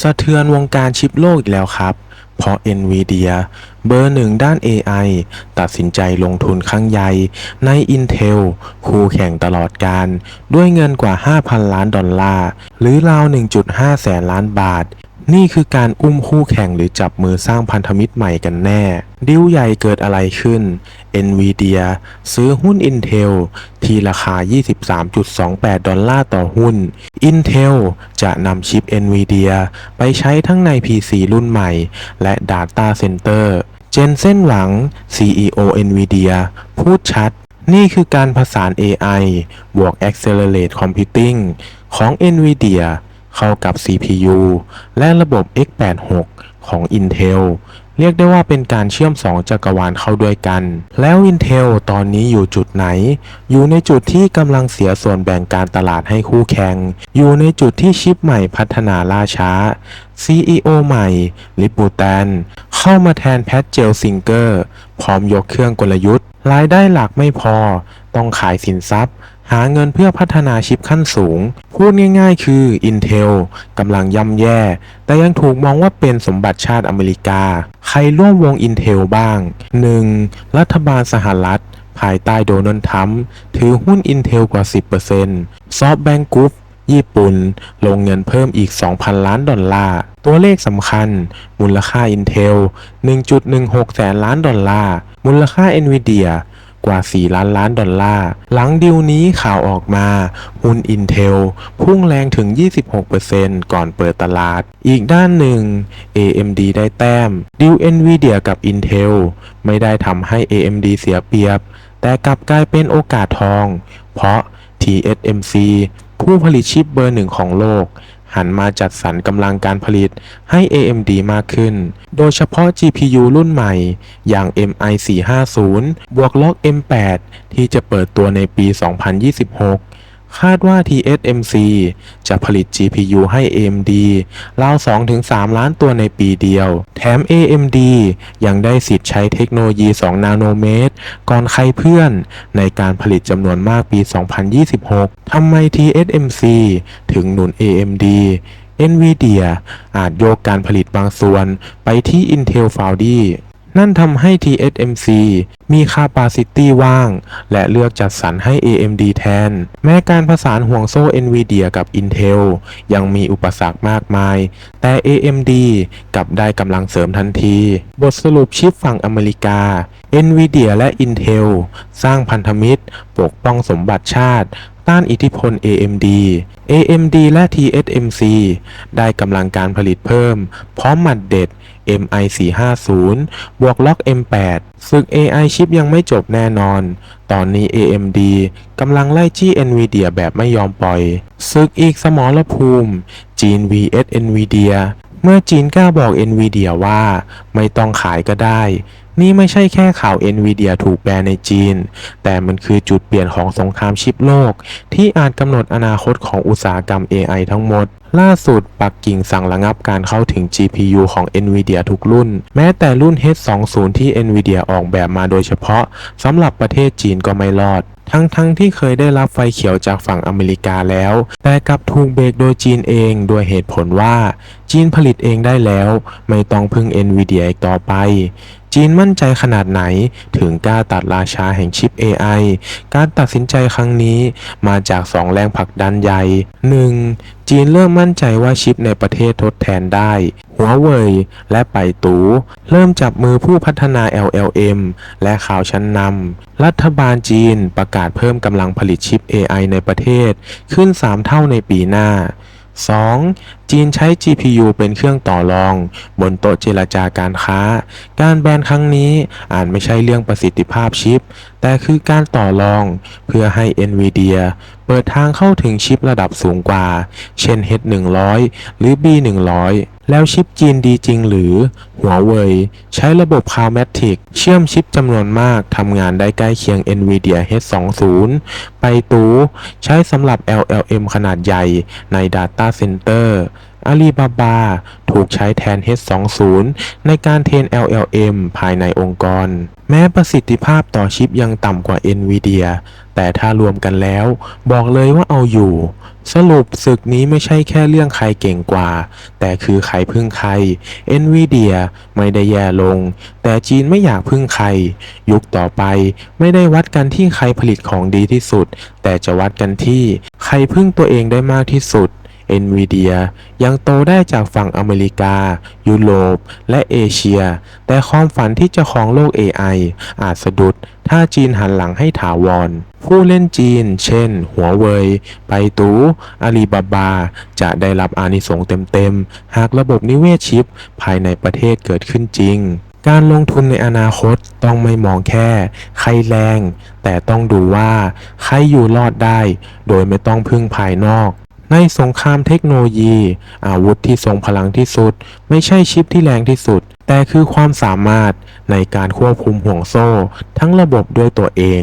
สะเทือนวงการชิปโลกอีกแล้วครับ เพราะ NVIDIA เบอร์หนึ่งด้าน AI ตัดสินใจลงทุนครั้งใหญ่ใน Intel คู่แข่งตลอดการ ด้วยเงินกว่า 5,000 ล้านดอลลาร์ หรือราว 1.5 แสนล้านบาท นี่คือการอุ้มคู่แข่งหรือจับมือสร้างพันธมิตรใหม่กันแน่ ดิวใหญ่เกิดอะไรขึ้น NVIDIA ซื้อหุ้น Intel ที่ราคา 23.28 ดอลลาร์ต่อหุ้น Intel จะนำชิป NVIDIA ไปใช้ทั้งใน PC รุ่นใหม่ และ Data Center เจนเส้นหวัง CEO NVIDIA พูดชัดนี่คือการผสาน AI บวก Accelerate Computing ของ NVIDIA เข้ากับ CPU และระบบ x86 ของ Intel เรียกได้ว่าเป็นการเชื่อมสองจักรวาลเข้าด้วยกัน แล้ว Intel ตอนนี้อยู่จุดไหน อยู่ในจุดที่กำลังเสียส่วนแบ่งการตลาดให้คู่แข่ง อยู่ในจุดที่ชิปใหม่พัฒนาล่าช้า CEO ใหม่ ลิปูแตน เข้ามาแทนแพทเจลซิงเกอร์ พร้อมยกเครื่องกลยุทธ์ รายได้หลักไม่พอ ต้องขายสินทรัพย์ หาเงินเพื่อพัฒนาชิปขั้นสูง พูดง่ายๆ คือ Intel กำลังย่ำแย่ แต่ยังถูกมองว่าเป็นสมบัติชาติอเมริกา ใครร่วมวง Intel บ้าง 1. รัฐบาลสหรัฐ ภายใต้โดนัลด์ทรัมป์ถือหุ้น Intel กว่า 10%ซอฟแบงก์กรุ๊ปญี่ปุ่น ลงเงินเพิ่มอีก 2,000 ล้านดอลลาร์ ตัวเลขสำคัญ มูลค่า Intel 1.16 แสนล้านดอลลาร์ มูลค่า Nvidia กว่า 4 ล้านล้านดอลลาร์ หลังดิวนี้ข่าวออกมา หุ้น Intel พุ่งแรงถึง 26%ก่อนเปิดตลาด อีกด้านหนึ่ง AMD ได้แต้มดิว Nvidia กับ Intel ไม่ได้ทำให้ AMD เสียเปรียบ แต่กลับกลายเป็นโอกาสทอง เพราะ TSMC ผู้ผลิตชิปเบอร์หนึ่งของโลก หันมาจัดสรรกำลังการผลิตให้ AMD มากขึ้น โดยเฉพาะ GPU รุ่นใหม่ อย่าง MI450 บวกล็อก M8 ที่จะเปิดตัวในปี 2026 คาดว่า TSMC จะผลิต GPU ให้ AMD ราว 2-3 ล้านตัวในปีเดียว แถม AMD ยังได้สิทธิ์ใช้เทคโนโลยี 2 นาโนเมตร ก่อนใครเพื่อนในการผลิตจำนวนมากปี 2026 ทำไม TSMC ถึงหนุน AMD NVIDIA อาจโยกการผลิตบางส่วนไปที่ Intel Foundry นั่นทำให้ TSMC มีคาปาซิตี้ว่าง และเลือกจัดสรรให้ AMD แทน แม้การผสานห่วงโซ่ NVIDIA กับ Intel ยังมีอุปสรรคมากมาย แต่ AMD กลับได้กำลังเสริมทันที บทสรุปชิปฝั่งอเมริกา NVIDIA และ Intel สร้างพันธมิตร ปกป้องสมบัติชาติต้านอิทธิพล AMD AMD และ TSMC ได้กำลังการผลิตเพิ่ม พร้อมหมัดเด็ด MI450 บวกล็อก M8 ศึก AI ชิปยังไม่จบแน่นอน ตอนนี้ AMD กำลังไล่จี้ Nvidia แบบไม่ยอมปล่อย ซึกอีกสมรภูมิ จีน vs Nvidia เมื่อจีนกล้าบอก Nvidia ว่าไม่ต้องขายก็ได้ นี่ไม่ใช่แค่ข่าว Nvidia ถูกแบนในจีน แต่มันคือจุดเปลี่ยนของสงครามชิปโลก ที่อาจกำหนดอนาคตของอุตสาหกรรม AI ทั้งหมด ล่าสุดปักกิ่งสั่งระงับการเข้าถึง GPU ของ Nvidia ทุกรุ่น แม้แต่รุ่น H20 ที่ Nvidia ออกแบบมาโดยเฉพาะสำหรับประเทศจีนก็ไม่รอดทั้งๆทที่เคยได้รับไฟเขียวจากฝั่งอเมริกาแล้ว แต่กลับถูกเบรกโดยจีนเองด้วยเหตุผลว่า จีนผลิตเองได้แล้ว ไม่ต้องพึ่ง Nvidia อีกต่อไป จีนมั่นใจขนาดไหน ถึงกล้าตัดราชาแห่งชิป AI การตัดสินใจครั้งนี้มาจากสองแรงผลักดันใหญ่ 1. จีนเริ่มมั่นใจว่าชิปในประเทศทดแทนได้ หัวเว่ยและไปตูเริ่มจับมือผู้พัฒนา LLM และข่าวชั้นนำ รัฐบาลจีนประกาศเพิ่มกำลังผลิตชิป AI ในประเทศ ขึ้น 3 เท่าในปีหน้า 2. จีนใช้ GPU เป็นเครื่องต่อรอง บนโต๊ะเจรจาการค้า การแบนครั้งนี้อาจไม่ใช่เรื่องประสิทธิภาพชิป แต่คือการต่อรอง เพื่อให้ NVIDIA เปิดทางเข้าถึงชิประดับสูงกว่า เช่น H100 หรือ B100 แล้วชิปจีนดีจริงหรือหัวเว่ยใช้ระบบ Cloudmatic เชื่อมชิปจำนวนมากทำงานได้ใกล้เคียง NVIDIA H20 ไปตูใช้สำหรับ LLM ขนาดใหญ่ใน Data Center อาลีบาบาถูกใช้แทน H20 ในการเทรน LLM ภายในองค์กร แม้ประสิทธิภาพต่อชิปยังต่ำกว่า NVIDIA แต่ถ้ารวมกันแล้ว บอกเลยว่าเอาอยู่ สรุปศึกนี้ไม่ใช่แค่เรื่องใครเก่งกว่า แต่คือใครพึ่งใคร NVIDIA ไม่ได้แย่ลง แต่จีนไม่อยากพึ่งใคร ยุคต่อไปไม่ได้วัดกันที่ใครผลิตของดีที่สุด แต่จะวัดกันที่ใครพึ่งตัวเองได้มากที่สุด NVIDIA ยังโตได้จากฝั่งอเมริกา ยุโรป และเอเชีย แต่ความฝันที่จะครองโลก AI อาจสะดุด ถ้าจีนหันหลังให้ถาวร ผู้เล่นจีน เช่น หัวเว่ย ไปตูอาลีบาบา จะได้รับอานิสงส์เต็มๆ หากระบบนิเวศชิป ภายในประเทศเกิดขึ้นจริงการลงทุนในอนาคตต้องไม่มองแค่ ใครแรง แต่ต้องดูว่า ใครอยู่รอดได้ โดยไม่ต้องพึ่งภายนอก ในสงครามเทคโนโลยี อาวุธที่ทรงพลังที่สุด ไม่ใช่ชิปที่แรงที่สุด แต่คือความสามารถในการควบคุมห่วงโซ่ ทั้งระบบด้วยตัวเอง